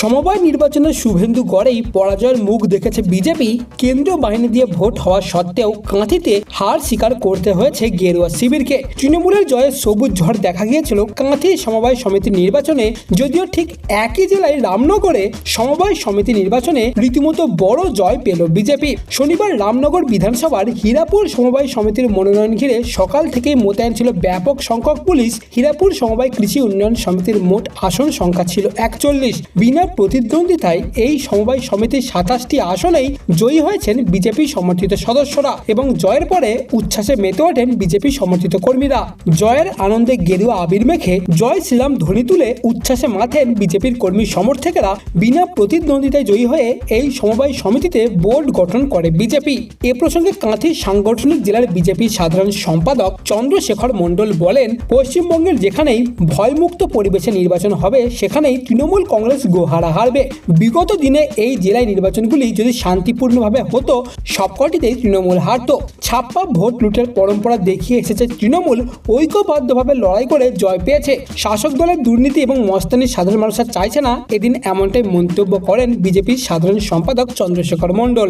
সমবায় নির্বাচনে শুভেন্দু গড়েই পরাজয়ের মুখ দেখেছে বিজেপি। কেন্দ্রীয় বাহিনী দিয়ে ভোট হওয়া সত্ত্বেও কাঁথিতে হার স্বীকার করতে হয়েছে গেরুয়া শিবিরকে। তৃণমূলের জয়ে সবুজ ঝড় দেখা গিয়েছিল কাঁথি সমবায় সমিতি নির্বাচনে, যদিও ঠিক একই জেলায় রামনগরে সমবায় সমিতি নির্বাচনে রীতিমতো বড় জয় পেল বিজেপি। শনিবার রামনগর বিধানসভার হীরাপুর সমবায় সমিতির মনোনয়ন ঘিরে সকাল থেকেই মোতায়েন ছিল ব্যাপক সংখ্যক পুলিশ। হীরাপুর সমবায় কৃষি উন্নয়ন সমিতির মোট আসন সংখ্যা ছিল একচল্লিশ। বিনা প্রতিদ্বন্দ্বিতায় এই সমবায় সমিতির সাতাশটি আসনেই জয়ী হয়েছেন বিজেপি সমর্থিত সদস্যরা এবং জয়ের পরে উচ্ছ্বাসে মেতে ওঠেন বিজেপি সমর্থিত কর্মীরা। জয়ের আনন্দে গেরুয়া আবির মেখে জয় শ্রীরাম ধ্বনি তুলে উচ্ছ্বাসে মাথেন বিজেপির কর্মী সমর্থকেরা বিনা প্রতিদ্বন্দ্বিতায় জয়ী হয়ে এই সমবায় সমিতিতে বোর্ড গঠন করে বিজেপি। এ প্রসঙ্গে কাঁথি সাংগঠনিক জেলার বিজেপির সাধারণ সম্পাদক চন্দ্রশেখর মণ্ডল বলেন, পশ্চিমবঙ্গের যেখানেই ভয়মুক্ত পরিবেশে নির্বাচন হবে, সেখানেই তৃণমূল কংগ্রেস গোহারা হারবে। বিগত দিনে এই জেলায় নির্বাচনগুলি যদি শান্তিপূর্ণভাবে হতো, সবকটিতেই তৃণমূল হারত। ছাপ্পা ভোট লুটের পরম্পরা দেখিয়ে এসেছে তৃণমূল। ঐক্যবদ্ধভাবে লড়াই করে জয় পেয়েছে। শাসক দলের দুর্নীতি এবং মস্তানির সাধারণ মানুষ চাইছে না, এদিন এমনটাই মন্তব্য করেন বিজেপির সাধারণ সম্পাদক চন্দ্রশেখর মণ্ডল।